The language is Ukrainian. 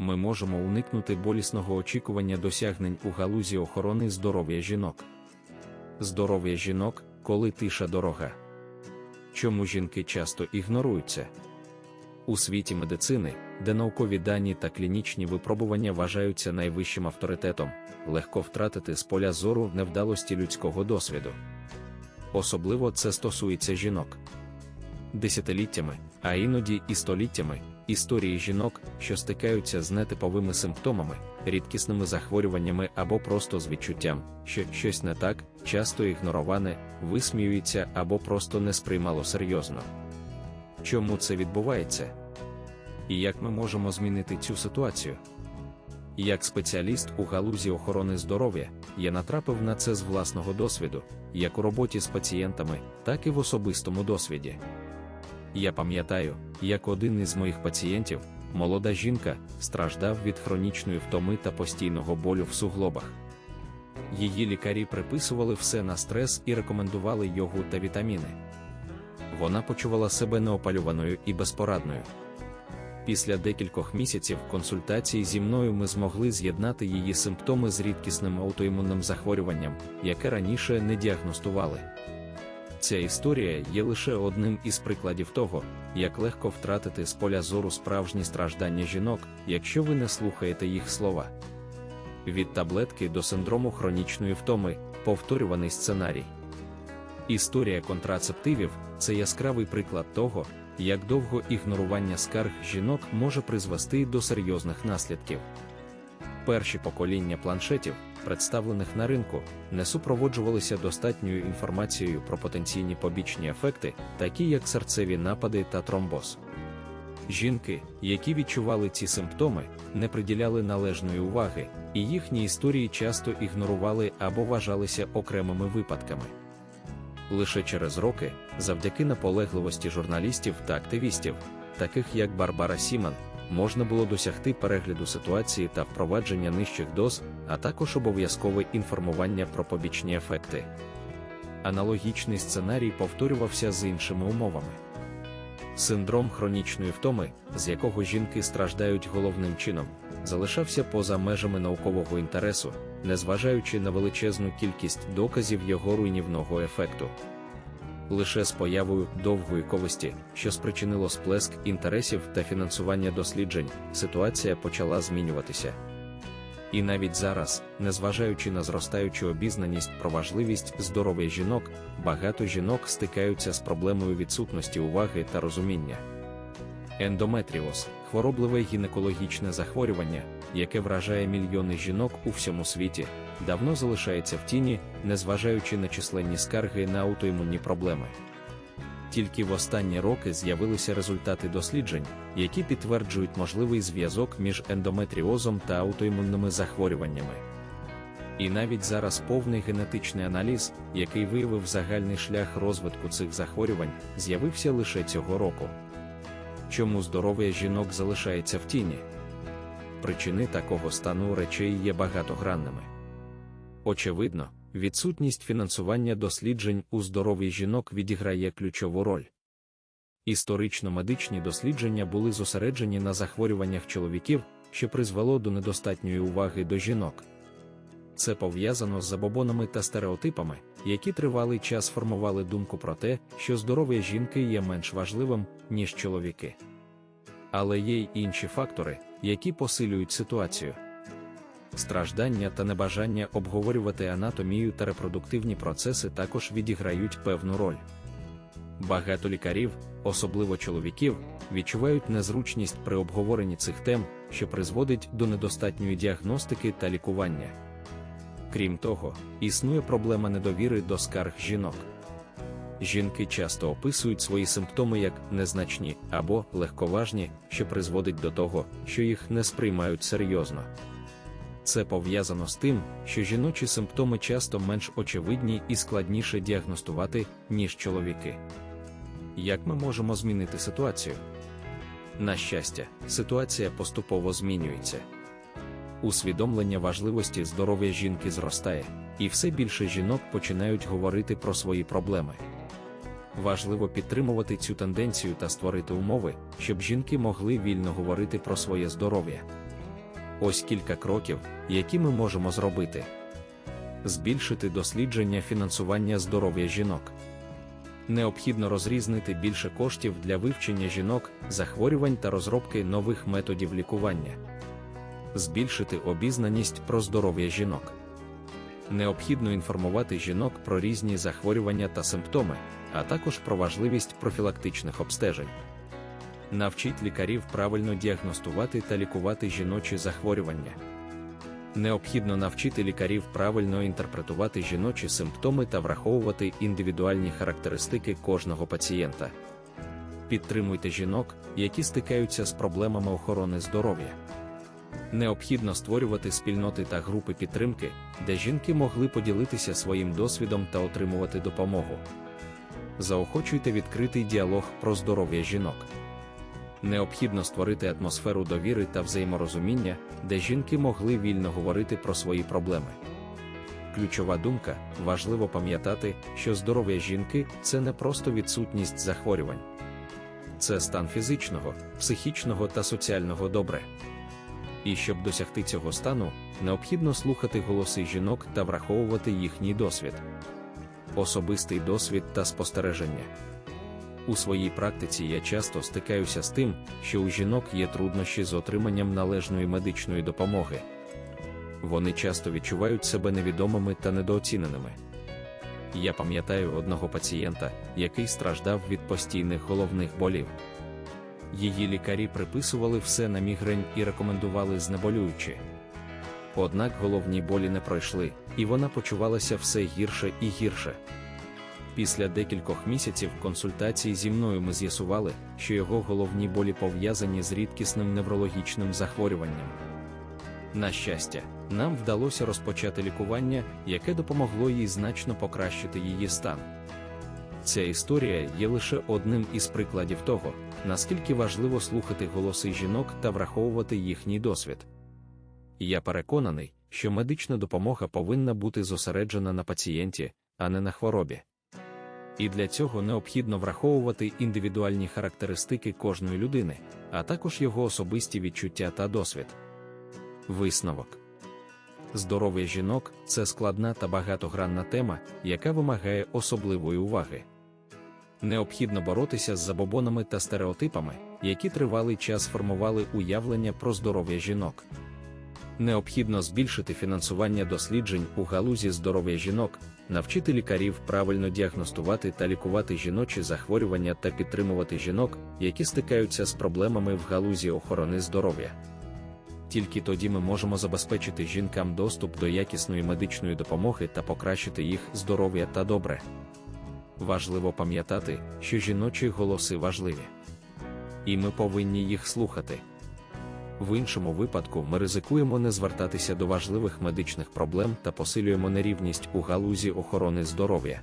ми можемо уникнути болісного очікування досягнень у галузі охорони здоров'я жінок. Здоров'я жінок, коли тиша дорога. Чому жінки часто ігноруються? У світі медицини, де наукові дані та клінічні випробування вважаються найвищим авторитетом, легко втратити з поля зору невдалості людського досвіду. Особливо це стосується жінок. Десятиліттями, а іноді і століттями, історії жінок, що стикаються з нетиповими симптомами, рідкісними захворюваннями або просто з відчуттям, що щось не так, часто ігнороване, висміюється або просто не сприймало серйозно. Чому це відбувається? І як ми можемо змінити цю ситуацію? Як спеціаліст у галузі охорони здоров'я, я натрапив на це з власного досвіду, як у роботі з пацієнтами, так і в особистому досвіді. Я пам'ятаю, як один із моїх пацієнтів, молода жінка, страждав від хронічної втоми та постійного болю в суглобах. Її лікарі приписували все на стрес і рекомендували йогу та вітаміни. Вона почувала себе неопалюваною і безпорадною. Після декількох місяців консультацій зі мною ми змогли з'єднати її симптоми з рідкісним аутоімунним захворюванням, яке раніше не діагностували. Ця історія є лише одним із прикладів того, як легко втратити з поля зору справжні страждання жінок, якщо ви не слухаєте їх слова. Від таблетки до синдрому хронічної втоми повторюваний сценарій. Історія контрацептивів це яскравий приклад того, як довго ігнорування скарг жінок може призвести до серйозних наслідків. Перші покоління планшетів, представлених на ринку, не супроводжувалися достатньою інформацією про потенційні побічні ефекти, такі як серцеві напади та тромбоз. Жінки, які відчували ці симптоми, не приділяли належної уваги, і їхні історії часто ігнорували або вважалися окремими випадками. Лише через роки, завдяки наполегливості журналістів та активістів, таких як Барбара Сіман, можна було досягти перегляду ситуації та впровадження нижчих доз, а також обов'язкове інформування про побічні ефекти. Аналогічний сценарій повторювався з іншими умовами. Синдром хронічної втоми, з якого жінки страждають головним чином, залишався поза межами наукового інтересу, незважаючи на величезну кількість доказів його руйнівного ефекту. Лише з появою довгої ковості, що спричинило сплеск інтересів та фінансування досліджень, ситуація почала змінюватися. І навіть зараз, незважаючи на зростаючу обізнаність про важливість здоров'я жінок, багато жінок стикаються з проблемою відсутності уваги та розуміння. Ендометріоз хворобливе гінекологічне захворювання, яке вражає мільйони жінок у всьому світі, давно залишається в тіні, незважаючи на численні скарги на аутоімунні проблеми. Тільки в останні роки з'явилися результати досліджень, які підтверджують можливий зв'язок між ендометріозом та аутоімунними захворюваннями. І навіть зараз повний генетичний аналіз, який виявив загальний шлях розвитку цих захворювань, з'явився лише цього року. Чому здоров'я жінок залишається в тіні? Причини такого стану речей є багатогранними. Очевидно, відсутність фінансування досліджень у здоров'ї жінок відіграє ключову роль. Історично медичні дослідження були зосереджені на захворюваннях чоловіків, що призвело до недостатньої уваги до жінок. Це пов'язано з забобонами та стереотипами, які тривалий час формували думку про те, що здоров'я жінки є менш важливим, ніж чоловіки. Але є й інші фактори, які посилюють ситуацію. Страждання та небажання обговорювати анатомію та репродуктивні процеси також відіграють певну роль. Багато лікарів, особливо чоловіків, відчувають незручність при обговоренні цих тем, що призводить до недостатньої діагностики та лікування. Крім того, існує проблема недовіри до скарг жінок. Жінки часто описують свої симптоми як незначні або легковажні, що призводить до того, що їх не сприймають серйозно. Це пов'язано з тим, що жіночі симптоми часто менш очевидні і складніше діагностувати, ніж чоловіки. Як ми можемо змінити ситуацію? На щастя, ситуація поступово змінюється. Усвідомлення важливості здоров'я жінки зростає, і все більше жінок починають говорити про свої проблеми. Важливо підтримувати цю тенденцію та створити умови, щоб жінки могли вільно говорити про своє здоров'я. Ось кілька кроків, які ми можемо зробити: збільшити дослідження фінансування здоров'я жінок. Необхідно розрізнити більше коштів для вивчення жінок, захворювань та розробки нових методів лікування, збільшити обізнаність про здоров'я жінок. Необхідно інформувати жінок про різні захворювання та симптоми, а також про важливість профілактичних обстежень. Навчіть лікарів правильно діагностувати та лікувати жіночі захворювання. Необхідно навчити лікарів правильно інтерпретувати жіночі симптоми та враховувати індивідуальні характеристики кожного пацієнта. Підтримуйте жінок, які стикаються з проблемами охорони здоров'я. Необхідно створювати спільноти та групи підтримки, де жінки могли поділитися своїм досвідом та отримувати допомогу. Заохочуйте відкритий діалог про здоров'я жінок. Необхідно створити атмосферу довіри та взаєморозуміння, де жінки могли вільно говорити про свої проблеми. Ключова думка важливо пам'ятати, що здоров'я жінки це не просто відсутність захворювань, це стан фізичного, психічного та соціального добре. І щоб досягти цього стану, необхідно слухати голоси жінок та враховувати їхній досвід, особистий досвід та спостереження. У своїй практиці я часто стикаюся з тим, що у жінок є труднощі з отриманням належної медичної допомоги. Вони часто відчувають себе невідомими та недооціненими. Я пам'ятаю одного пацієнта, який страждав від постійних головних болів. Її лікарі приписували все на мігрень і рекомендували знеболюючі. Однак головні болі не пройшли, і вона почувалася все гірше і гірше. Після декількох місяців консультацій зі мною ми з'ясували, що його головні болі пов'язані з рідкісним неврологічним захворюванням. На щастя, нам вдалося розпочати лікування, яке допомогло їй значно покращити її стан. Ця історія є лише одним із прикладів того, наскільки важливо слухати голоси жінок та враховувати їхній досвід. Я переконаний, що медична допомога повинна бути зосереджена на пацієнті, а не на хворобі. І для цього необхідно враховувати індивідуальні характеристики кожної людини, а також його особисті відчуття та досвід. Висновок здоров'я жінок це складна та багатогранна тема, яка вимагає особливої уваги. Необхідно боротися з забобонами та стереотипами, які тривалий час формували уявлення про здоров'я жінок. Необхідно збільшити фінансування досліджень у галузі здоров'я жінок, навчити лікарів правильно діагностувати та лікувати жіночі захворювання та підтримувати жінок, які стикаються з проблемами в галузі охорони здоров'я. Тільки тоді ми можемо забезпечити жінкам доступ до якісної медичної допомоги та покращити їх здоров'я та добре. Важливо пам'ятати, що жіночі голоси важливі, і ми повинні їх слухати. В іншому випадку ми ризикуємо не звертатися до важливих медичних проблем та посилюємо нерівність у галузі охорони здоров'я.